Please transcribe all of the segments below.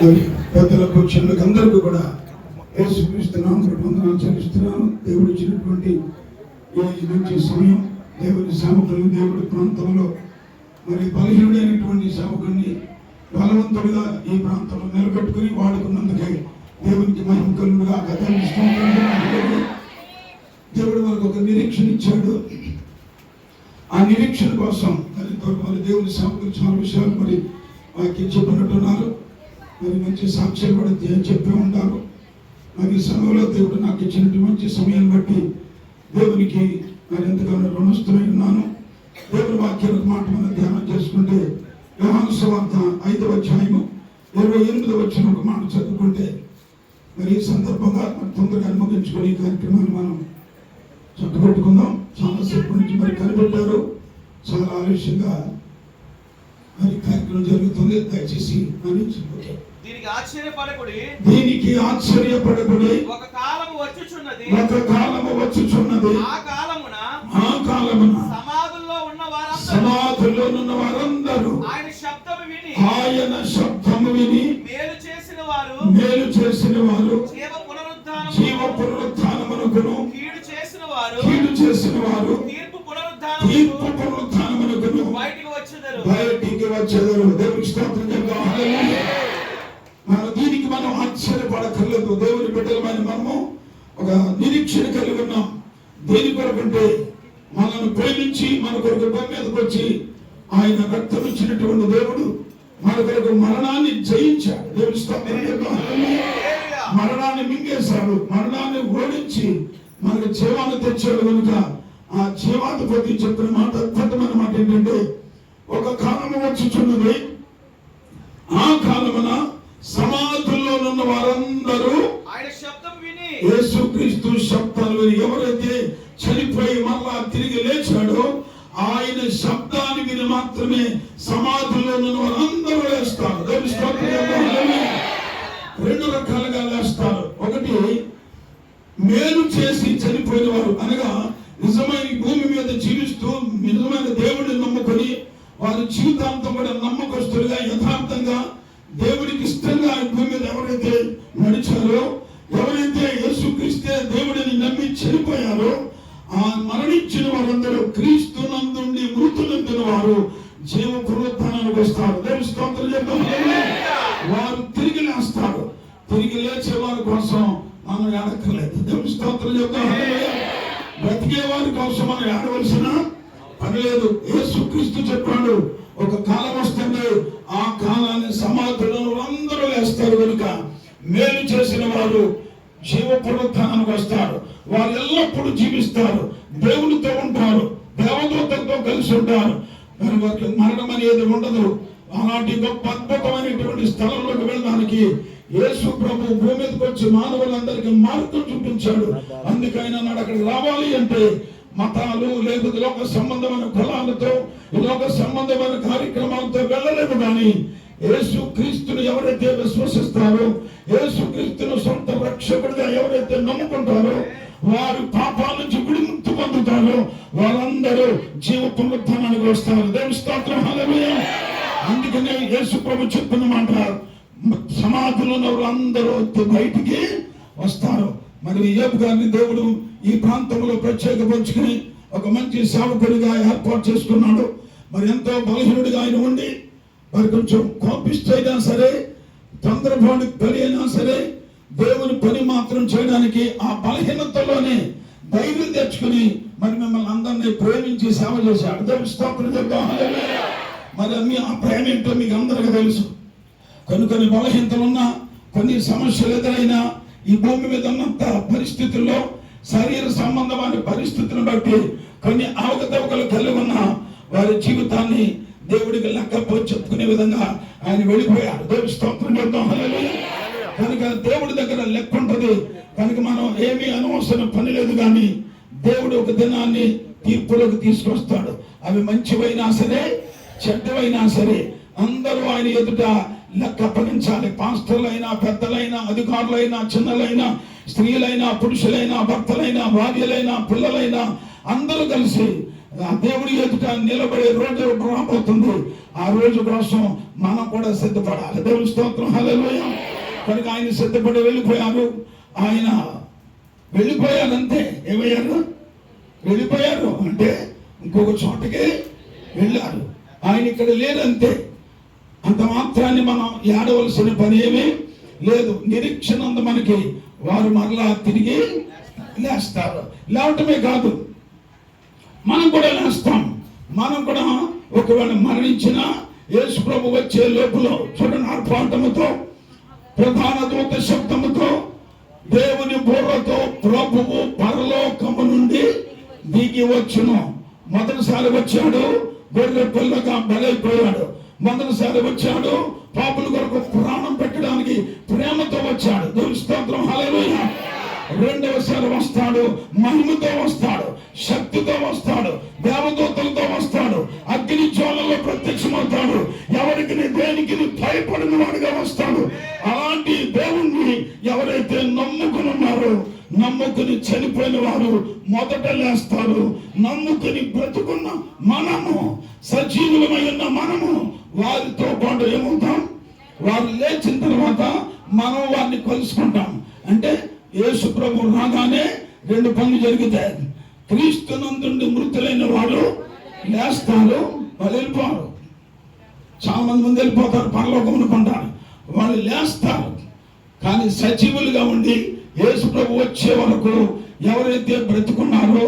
పెద్దలకు చిన్నకు అందరికీ కూడా యేసుక్రీస్తున్నాను వందనాలు చెల్లిస్తున్నాను. దేవుడు ఇచ్చినటువంటి ఈ మంచి సమయం దేవుడి సేవకులు దేవుడి ప్రాంతంలో మరి బలహీనుడైనటువంటి సేవకుడిని బలవంతుడిగా ఈ ప్రాంతంలో నిలబెట్టుకుని వాడుకున్నందుకే దేవునికి మహిమకరుడుగా కలుగుగా దేవుడు మనకు ఒక నిరీక్షణ ఇచ్చాడు. ఆ నిరీక్షణ కోసం మరి మరి దేవుని సేవకులు చాలా విషయాలు మరి వాక్యం చెప్పినట్టున్నారు. మరి మంచి సాక్ష్యం కూడా చెప్పి ఉంటారు. మరి సెలవులో సమయంలో దేవుడు నాకు ఇచ్చినటువంటి మంచి సమయాన్ని బట్టి దేవునికి మరి ఎంతగానో రుణస్తులై ఉన్నాను. దేవుని వాక్యాల మాట మనం ధ్యానం చేసుకుంటే వ్యవహార సువార్త ఐదవ అధ్యాయము ఇరవై ఎనిమిదవ వచ్చిన ఒక మాట చదువుకుంటే మరి ఈ సందర్భంగా మరి తొందరగా ముగించుకొని ఈ కార్యక్రమాన్ని మనం చక్కబెట్టుకుందాం. చాలాసేపు నుంచి మరి కనిపెట్టారు. చాలా ఆలస్యంగా మరి కార్యక్రమం జరుగుతుంది. దయచేసి అని ఓకే. దీనికి ఆశ్చర్యపడకుడి. దీనికి ఆశ్చర్యపడకుడి. ఒక కాలము వచ్చుచున్నది. ఒక కాలము వచ్చుచున్నది. ఆ కాలమున ఆ కాలమున సమాధుల్లో ఉన్న వారందరూ సమాధుల్లో ఉన్న వారందరూ ఆయన శబ్దము విని ఆయన శబ్దము విని మేలు చేసిన వారు మేలు చేసిన వారు జీవ పునరుద్ధానము జీవ పునరుత్థానమునకును కీడు చేసిన వారు కీడు చేసిన వారు తీర్పు తీర్పు పునరుద్ధానము పునరుత్థానమునకును బయటికి వచ్చేదరు. బయటికి వచ్చేదారు. దేవునికి స్తోత్రం. మన దీనికి మనం ఆశ్చర్యపడక్కర్లేదు. దేవుని బిడ్డలమైన మనము ఒక నిరీక్షణ కలిగి ఉన్నాం. దేని కొరకంటే మనల్ని ప్రేమించి మన కొరకు భూమి మీదకి వచ్చి ఆయన రక్తం ఇచ్చినటువంటి దేవుడు మన కొరకు మరణాన్ని జయించాడు. దేవుడు మరణాన్ని మింగేశాడు. మరణాన్ని ఓడించి మనకు జీవాన్ని తెచ్చాడు కనుక ఆ జీవాధిపతి చెప్పిన మాట అద్భుతమైన మాట ఏంటంటే ఒక కాలము వచ్చుచున్నది. ఆ కాలమున సమాధుల్లో ఉన్న వారందరూ ఆయన శబ్దం విని యేసుక్రీస్తు శబ్దాలు విని ఎవరైతే చనిపోయి మరలా తిరిగి లేచాడో ఆయన శబ్దాన్ని విని మాత్రమే సమాధుల్లో ఉన్న వారందరూ లేస్తారు. రెండు రకాలుగా లేస్తారు ఒకటి మేలు చేసి చనిపోయిన వారు అనగా నిజమైన భూమి మీద జీవిస్తూ నిజమైన దేవుడిని నమ్ముకొని వారి జీవితాంతం కూడా నమ్మకస్తులుగా యథార్థంగా దేవుడికి ఇష్టంగా ఈ భూమి మీద ఎవరైతే నడిచారో ఎవరైతే యేసుక్రీస్తే దేవుడిని నమ్మి చనిపోయారో ఆ మరణించిన వారందరూ క్రీస్తు నందుండి మృతులందిన వారు జీవ పునరుత్థానానికి వస్తారు. దేవుని స్తోత్రం చెప్తాం. వారు తిరిగి లేస్తారు. తిరిగి లేచే వారి కోసం మనం ఏడక్కర్లేదు. దేవుని స్తోత్రం చెప్తాం. బ్రతికే వారి కోసం మనం ఏడవలసిన పని లేదు. యేసుక్రీస్తు చెప్పాడు ఒక కాలం మేలు చేసిన వారు జీవ పునరుత్నానికి వస్తారు. వారు ఎల్లప్పుడూ జీవిస్తారు. దేవునితో ఉంటారు. దేవదూతలతో కలిసి ఉంటారు. మరి వారికి మరణం అనేది ఉండదు. అలాంటి గొప్ప అద్భుతమైనటువంటి స్థలంలోకి వెళ్ళడానికి యేసు ప్రభు భూమి మీదకి వచ్చి మానవులందరికీ మార్గం చూపించాడు. అందుకైనా నాడు అక్కడ రావాలి అంటే మతాలు లేకపోతే లోక సంబంధమైన కులాలతో లోక సంబంధమైన కార్యక్రమాలతో వెళ్ళలేము కానీ యేసు క్రీస్తును ఎవరైతే విశ్వసిస్తారో యేసు క్రీస్తును సొంత రక్షకుడిగా ఎవరైతే నమ్ముకుంటారో వారు పాపాల నుంచి విడుముక్తి పొందుతారో వారందరూ జీవ పునరుద్ధానానికి వస్తారు. దేవుని స్తోత్రం అందుకనే యేసు ప్రభు చెప్పిన మాట సమాధులు ఉన్న అందరూ బయటికి వస్తారు. మరి ఏపు గారిని దేవుడు ఈ ప్రాంతంలో ప్రత్యేకపరుచుకుని ఒక మంచి సేవకుడిగా ఏర్పాటు చేసుకున్నాడు. మరి ఎంతో బలహీనుడిగా ఆయన ఉండి మరి కొంచెం కోపిస్తైనా సరే తొందరపాటు బలి అయినా సరే దేవుని పని మాత్రం చేయడానికి ఆ బలహీనతలోనే ధైర్యం తెచ్చుకుని మరి మిమ్మల్ని అందరినీ ప్రేమించి సేవ చేసి అర్థం స్తోత్రం మరి మీ ఆ ప్రేమ ఏంటో మీకు అందరికీ తెలుసు. కొన్ని కొన్ని బలహీనతలున్నా కొన్ని సమస్యలు ఎదురైనా ఈ భూమి మీద ఉన్నంత పరిస్థితుల్లో శరీర సంబంధమైన పరిస్థితులను బట్టి కొన్ని అవకతవకలు కలిగి ఉన్న వారి జీవితాన్ని దేవుడికి లెక్కపోయి చెప్పుకునే విధంగా ఆయన వెళ్ళిపోయాడు. దేవుడి స్తోత్రం చెప్తాం. కనుక దేవుడి దగ్గర లెక్క ఉంటుంది. కనుక మనం ఏమీ అనవసరం పని లేదు కానీ దేవుడు ఒక దినాన్ని తీర్పులోకి తీసుకొస్తాడు. అవి మంచివైనా సరే చెడ్డవైనా సరే అందరూ ఆయన ఎదుట లెక్క అప్పగించాలి పాస్టర్లైనా పెద్దలైనా అధికారులైనా చిన్నలైనా స్త్రీలైనా పురుషులైనా భర్తలైనా భార్యలైనా పిల్లలైనా అందరూ కలిసి దేవుడి ఎదుట నిలబడే రోజు రాబోతుంది. ఆ రోజు కోసం మనం కూడా సిద్ధపడాలి. దేవుని స్తోత్రం. హల్లెలూయ. కనుక ఆయన సిద్ధపడి వెళ్ళిపోయారు. ఆయన వెళ్ళిపోయారంతే ఏమయ్యారు? వెళ్ళిపోయారు అంటే ఇంకొక చోటకి వెళ్ళారు. ఆయన ఇక్కడ లేరంతే అంత మాత్రాన్ని మనం ఏడవలసిన పని ఏమీ లేదు. నిరీక్షణ ఉంది మనకి. వారు మరలా తిరిగి లేస్తారు. లేవటమే కాదు. మనం కూడా లేస్తాం. మనం కూడా ఒకవేళ మరణించిన యేసు ప్రభు వచ్చే లోపల చూడండి ఆర్భాటముతో ప్రధాన దూత శబ్దముతో దేవుని బోర్రతో ప్రభువు పరలోకము నుండి దిగి వచ్చును. మొదటిసారి వచ్చాడు గొర్రె పిల్లగా బలైపోయాడు. మొదటిసారి వచ్చాడు పాపుల కొరకు ప్రాణం పెట్టడానికి ప్రేమతో వచ్చాడు. దేవుని స్తోత్రం రెండవసారి వస్తాడు మహిమతో వస్తాడు. శక్తితో వస్తాడు దేవదూతలతో వస్తాడు అగ్ని జ్వాలలో ప్రత్యక్షమవుతాడు. ఎవరికి దేనికి భయపడిన వాడుగా వస్తాడు? అలాంటి దేవుణ్ణి ఎవరైతే నమ్ముకుని ఉన్నారో నమ్ముకుని చనిపోయిన వారు మొదట లేస్తారు నమ్ముకుని బ్రతుకున్న మనము సజీవులమై ఉన్న మనము వారితో పాటు ఏమవుతాం? వారు లేచిన తర్వాత మనం వారిని కలుసుకుంటాం. అంటే యేసు ప్రభు రాగానే రెండు పనులు జరుగుతాయి క్రీస్తునందుండి మృతులైన వాడు లేస్తారు వాళ్ళు వెళ్ళిపోరు చాలా మంది మంది వెళ్ళిపోతారు పరలోకమును పంటారు వాళ్ళు లేస్తారు. కానీ సజీవులుగా ఉండి యేసు ప్రభు వచ్చే వరకు ఎవరైతే బ్రతుకున్నారో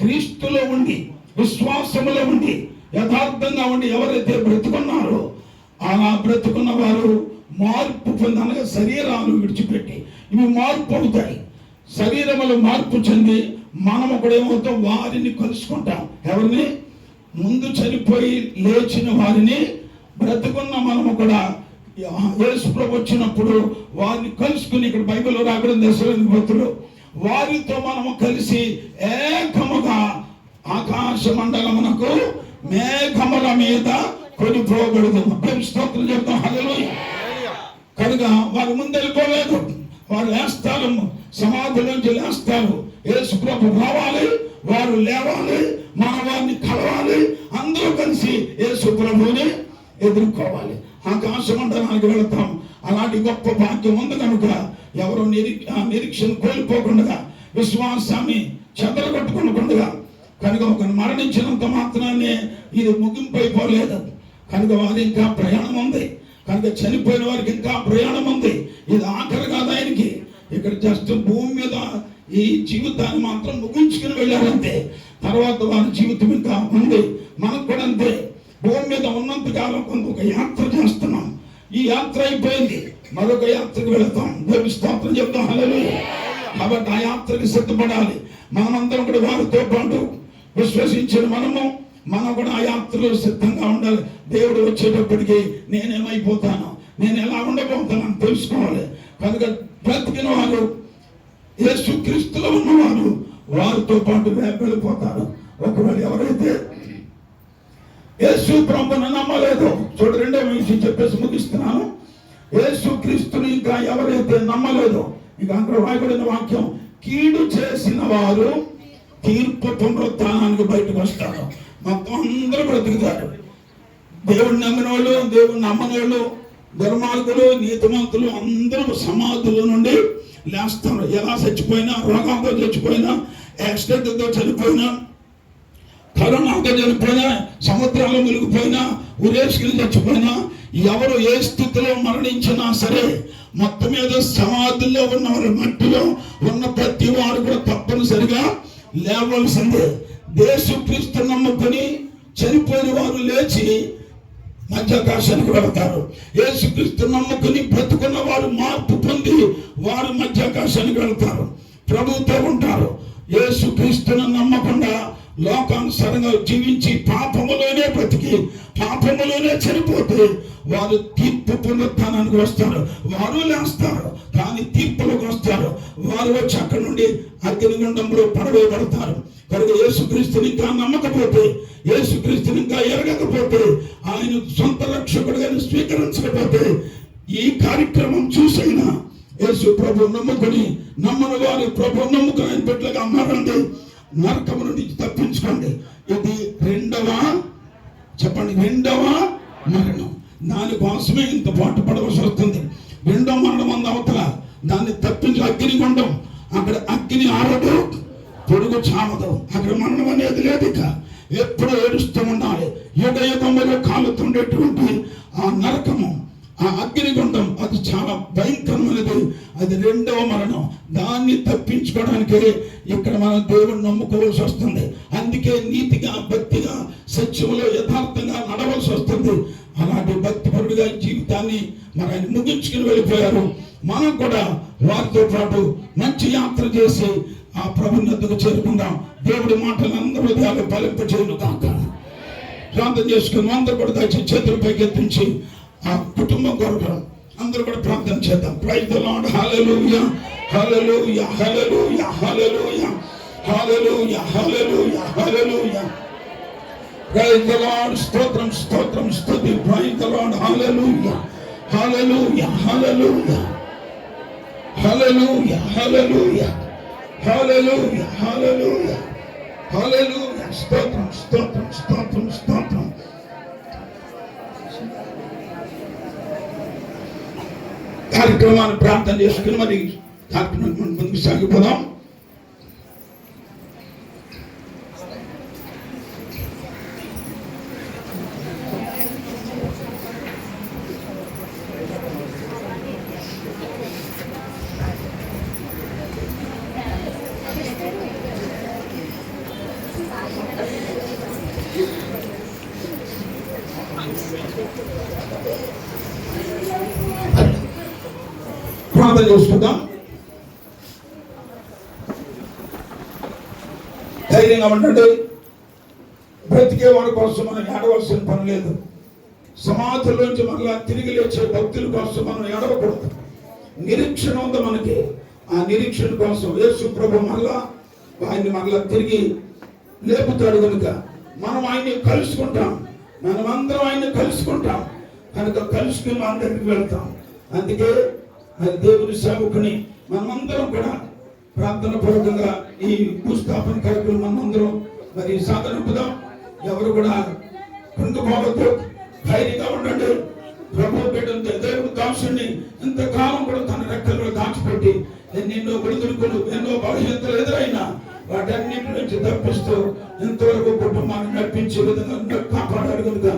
క్రీస్తులో ఉండి విశ్వాసములో ఉండి యథార్థంగా ఉండి ఎవరైతే బ్రతుకున్నారో అలా బ్రతుకున్న వారు మార్పు పొందనగా శరీరాలు విడిచిపెట్టి ఇవి మార్పు అవుతాయి. శరీరములు మార్పు చెంది మనం కూడా ఏమవుతాం? వారిని కలుసుకుంటాం. ఎవరిని? ముందు చనిపోయి లేచిన వారిని బ్రతుకున్న మనము కూడా యేసు ప్రభు వచ్చినప్పుడు వారిని కలుసుకుని ఇక్కడ బైబిల్లో రాకడం దశరథ భక్తులు వారితో మనము కలిసి ఏకముగా ఆకాశ మండలమునకు మేఘముల మీద కొనిపోగలదు స్తోత్రం చెప్తాం. హలో కనుక వారు ముందెళ్ళిపోలేదు. వారు లేస్తారు. సమాధిలోంచి లేస్తారు. యేసు ప్రభు రావాలి వారు లేవాలి మానవాన్ని కలవాలి అందరూ కలిసి యేసు ప్రభుని ఎదుర్కోవాలి. ఆకాశమండలానికి వెళతాం. అలాంటి గొప్ప భాగ్యం ఉంది కనుక ఎవరు నిరీ ఆ నిరీక్షణ కోల్పోకుండా విశ్వాసాన్ని చెదరగొట్టుకుండగా కనుక ఒక మరణించినంత మాత్రాన్ని ఇది ముగింపైపోలేదు కనుక వారి ఇంకా ప్రయాణం ఉంది. కనుక చనిపోయిన వారికి ఇంకా ప్రయాణం ఉంది. ఇది ఆఖరి కాదు ఆయనకి ఇక్కడ జస్ట్ భూమి మీద ఈ జీవితాన్ని మాత్రం ముగించుకుని వెళ్ళారంతే తర్వాత వారి జీవితం ఇంకా ఉంది. మనకు కూడా అంతే. భూమి మీద ఉన్నంత కాలం కొంత ఒక యాత్ర చేస్తున్నాం. ఈ యాత్ర అయిపోయింది. మరొక యాత్రకు వెళతాం. దేవి స్తోత్రం చెప్తాం. హలో కాబట్టి ఆ యాత్రకి సిద్ధపడాలి. మనమందరం కూడా వారితో పాటు విశ్వసించిన మనము మనం కూడా ఆ యాత్రలో సిద్ధంగా ఉండాలి. దేవుడు వచ్చేటప్పటికి నేనేమైపోతాను? నేను ఎలా ఉండబోతానని తెలుసుకోవాలి. కనుక బ్రతికిన వారు యేసు క్రీస్తులో ఉన్నవారు వారితో పాటు వే- వెళ్ళిపోతారు ఒకవేళ ఎవరైతే యేసు ప్రభుని నమ్మలేదో చూడు రెండో విషయం చెప్పేసి ముగిస్తున్నాను. యేసు క్రీస్తుని ఇంకా ఎవరైతే నమ్మలేదో ఇక అక్కడ రాయబడిన వాక్యం కీడు చేసిన వారు తీర్పు పునరుత్నానికి బయటకు వస్తారు. మొత్తం అందరూ బ్రతుకుతారు. దేవుడిని నమ్మిన వాళ్ళు దేవుడిని నమ్మని వాళ్ళు దుర్మార్గులు నీతిమంతులు అందరూ సమాధుల నుండి లేస్తారు. ఎలా చచ్చిపోయినా రోగంతో చచ్చిపోయినా యాక్సిడెంట్తో చనిపోయినా కరోనాతో చనిపోయినా సముద్రాలు మునిగిపోయినా ఉరేసుకుని చచ్చిపోయినా ఎవరు ఏ స్థితిలో మరణించినా సరే మొత్తం మీద సమాధుల్లో ఉన్నవారు మట్టిలో ఉన్న ప్రతి వారు కూడా తప్పనిసరిగా లేవలసిందే. దేశక్రీస్తు నమ్ముకొని చనిపోయిన వారు లేచి మధ్యాకాశానికి వెళతారు. ఏసుక్రీస్తు నమ్ముకుని బ్రతుకున్న వారు మార్పు పొంది వారు మధ్యాకాశానికి వెళతారు. ప్రభుతో ఉంటారు. ఏసుక్రీస్తును నమ్మకుండా లోకానుసారంగా జీవించి పాపములోనే బ్రతికి పాపములోనే చనిపోతే వారు తీర్పు పునరుత్నానికి వస్తారు. వారు లేస్తారు కానీ తీర్పులకు వస్తారు. వారు వచ్చి అక్కడ నుండి అగ్నిగుండంలో పడవేయబడతారు. కనుక యేసుక్రీస్తుని ఇంకా నమ్మకపోతే యేసుక్రీస్తుని ఇంకా ఎరగకపోతే ఆయన సొంత రక్షకుడుగా స్వీకరించకపోతే ఈ కార్యక్రమం చూసైనా యేసు ప్రభు నమ్ముకొని నమ్మని వారి ప్రభు నమ్ముకొని ఆయన బిడ్డలుగా మారండి. నరకము నుండి తప్పించుకోండి. ఇది రెండవ చెప్పండి రెండవ మరణం. దానికోసమే ఇంత పాటు పడవలసి వస్తుంది. రెండో మరణం అంద అవతల దాన్ని తప్పించి అగ్ని కొండం అక్కడ అగ్ని ఆరదు. పొడుగు చావదు అక్కడ మరణం అనేది లేదు ఇక. ఎప్పుడు ఏడుస్తూ ఉండాలి. యుగ యుగములు కాలుతుండేటువంటి ఆ నరకము ఆ అగ్నిగుండం అది చాలా భయంకరమైనది. అది రెండవ మరణం. దాన్ని తప్పించుకోవడానికి ఇక్కడ మనం దేవుడు నమ్ముకోవాల్సి వస్తుంది. అందుకే నీతిగా భక్తిగా సత్యంలో యథార్థంగా నడవలసి వస్తుంది. అలాంటి భక్తిపరుడిగా జీవితాన్ని మరి ఆయన ముగించుకుని వెళ్ళిపోయారు. మనం కూడా వారితో పాటు మంచి యాత్ర చేసి ఆ ప్రభుని ఎద్దుకు చేరుకుందాం దేవుడి మాటలు అందరూ హృదయాలు ఫలింప చేయను కాక ప్రార్థన చేసుకుని అందరూ కూడా దయచేసి చేతులు పైకెత్తించి ఆ కుటుంబం కొరకు అందరూ కూడా ప్రార్థన చేద్దాం ప్రైజ్ ద లార్డ్ హల్లెలూయా హల్లెలూయా హల్లెలూయా హల్లెలూయా హల్లెలూయా హల్లెలూయా హల్లెలూయా ప్రైజ్ ద లార్డ్ స్తోత్రం స్తోత్రం స్తుతి ప్రైజ్ ద లార్డ్ హల్లెలూయా హల్లెలూయా హల్లెలూయా హల్లెలూయా హల్లెలూయా హల్లెలూయా హల్లెలూయా హల్లెలూయా స్తోత్రం స్తోత్రం స్తోత్రం స్తోత్రం కార్యక్రమాన్ని ప్రార్థన చేసుకుని మరి కార్యక్రమం ముందుకు సాగిపోదాం. ప్రార్థన చేసుకుందాం. ధైర్యంగా ఉండండి. బ్రతికే వాడి కోసం మనం ఏడవలసిన పని లేదు. సమాధుల్లోంచి మరలా తిరిగి లేచే భక్తుల కోసం మనం ఏడవకూడదు. నిరీక్షణ ఉంది మనకి. ఆ నిరీక్షణ కోసం యేసు ప్రభు మళ్ళా ఆయన్ని మరలా తిరిగి లేపుతాడు కనుక మనం ఆయన్ని కలుసుకుంటాం. మనమందరం ఆయన కలుసుకుంటాం. కనుక కలుసుకుని అందరికి వెళ్తాం. అందుకే దేవుని సేవకుని మనమందరం కూడా ప్రార్థన పూర్వకంగా ఈ భూస్థాపన కార్యక్రమం మనమందరం మరి సాధనిపుదాం. ఎవరు కూడా కృంగిపోవద్దు ధైర్యంగా ఉండండి. ప్రభు బిడ్డంతో దేవుడు దాసుని ఇంతకాలం కూడా తన రెక్కల్లో దాచిపెట్టి ఎన్నెన్నో ఒడిదుడుకులు ఎన్నో భవిష్యత్తులు ఎదురైనా వాటన్నిటి నుంచి తప్పిస్తూ ఇంతవరకు కుటుంబాన్ని నడిపించే విధంగా కాపాడాడు కనుక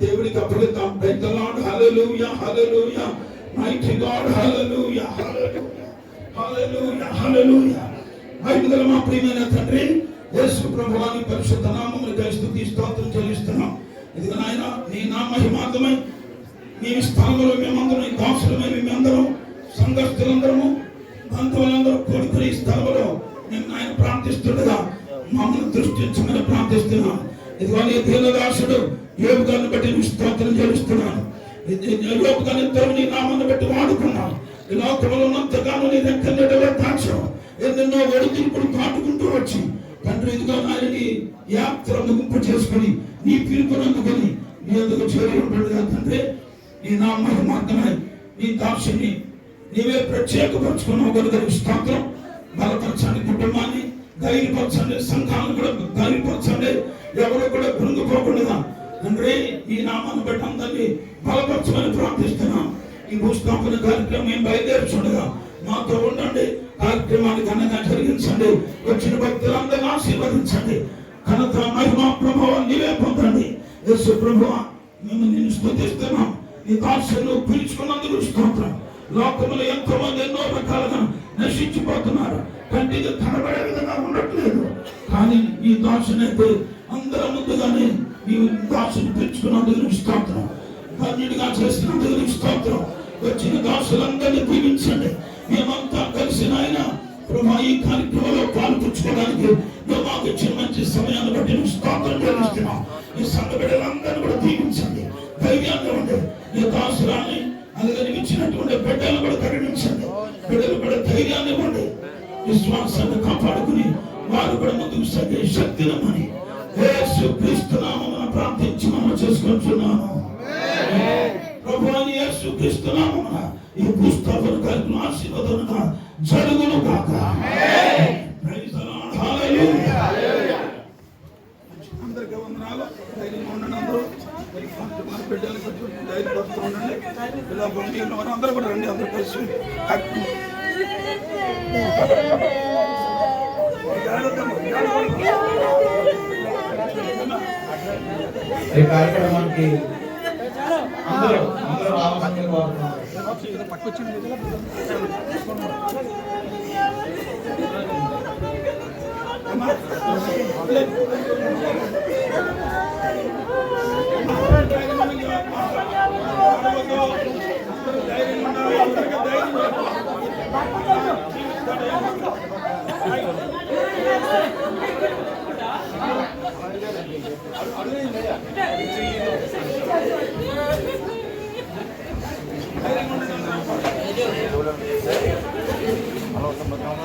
దేవుడికి అప్పగిద్దాం. పెద్దలాడు హలలుయ హలలుయ మైటి గాడ్ హలలుయ హలలుయ హలలుయ హల్లెలూయా మా ప్రియమైన తండ్రి యేసు ప్రభువాని పరిశుద్ధ నామములు స్తుతి స్తోత్రం చెల్లిస్తున్నాం. ఇదిగో నాయన నీ నా మహిమార్థమై నీ స్థానంలో మేమందరం నీ దాసులమై మేమందరం సంఘస్థులందరము బంధువులందరూ కూడుకుని స్థలంలో నేను ఆయన ప్రార్థిస్తుండగా మమ్మల్ని దృష్టించమని ప్రార్థిస్తున్నాను ఇదిగో నీ దీనదాసుడు యోగాన్ని బట్టి నీ స్తోత్రం చేస్తున్నాను యోగాన్ని గారిని నీ నామాన్ని బట్టి వాడుకున్నాను ఈ లోకంలో ఉన్నంతగానో నీ రెక్కన్నట్టుగా దాచావు ఎన్నెన్నో ఒడిదుడుకులు దాటుకుంటూ వచ్చి. తండ్రి ఇదిగో నాయని యాత్ర ముగింపు చేసుకుని నీ పిలుపును అందుకొని నీ ఎందుకు చేరి ఉండగా తండ్రి. నీ నా మాత్రమే నీ దాక్షిని నీవే ప్రత్యేకపరచుకున్నావు కనుక స్తోత్రం. బలపరచండి కుటుంబాన్ని ధైర్యపరచండి సంఘాలను కూడా ధైర్యపరచండి ఎవరు కూడా కృంగిపోకుండా. తండ్రి ఈ నామాన్ని బట్టి అందరినీ బలపరచమని ప్రార్థిస్తున్నాం. ఈ భూస్థాపన కార్యక్రమం మేము బయలుదేరుచుండగా మాతో ఉండండి. కార్యక్రమాన్ని ఘనంగా జరిగించండి. వచ్చిన భక్తులందరినీ ఆశీర్వదించండి. ఘనత మహిమ ప్రభావం నీవే పొందండి. యేసు ప్రభు మేము నిన్ను స్థుతిస్తున్నాం నీ దాసులు పిలుచుకున్నందుకు స్తోత్రం. లోకంలో ఎంతో మంది ఎన్నో రకాలుగా నశించిపోతున్నారు. కంటికి కనబడే విధంగా ఉండట్లేదు. కానీ ఈ దాసునైతే అందరం ముందుగానే ఈ దాసుని పెంచుకున్నందుకు నీకు స్తోత్రం. కన్యుడిగా చేసినందుకు నీకు స్తోత్రం. వచ్చిన దాసులందరినీ దీవించండి. మేమంతా కలిసి నాయన ప్రభా ఈ కార్యక్రమంలో పాల్పంచుకోవడానికి నువ్వు మాకు ఇచ్చిన మంచి సమయాన్ని బట్టి నువ్వు స్తోత్రం చెల్లిస్తున్నాం. ఈ సంఘ బిడ్డలందరినీ కూడా దీవించండి. ధైర్యంగా ఉండే ఈ దాసురాన్ని అందుకని ఇచ్చినటువంటి బిడ్డలను కూడా కరుణించండి. బిడ్డలు కూడా ధైర్యాన్ని ఇవ్వండి. విశ్వాసాన్ని కాపాడుకుని వారు కూడా ముందుకు సాగే శక్తినమని యేసు క్రీస్తు నామమున ప్రార్థించి మనం చేసుకుంటున్నాను. ప్రభువాని యేసు క్రీస్తు నామమున ఈ పుస్తకం కార్యక్రమం ఆశీర్వాదముగా జరుగును కాక అందరికీ వందనాలు. ధైర్యంగా ఉండండి అందరూ. మార్కెట్లకు బయలుపరుస్తూ ఉండండి ఇలా బొమ్మ ఇల్లు అందరూ కూడా రండి అందరూ కలిసి ఈ కార్యక్రమానికి అందరూ Hello, teman-teman.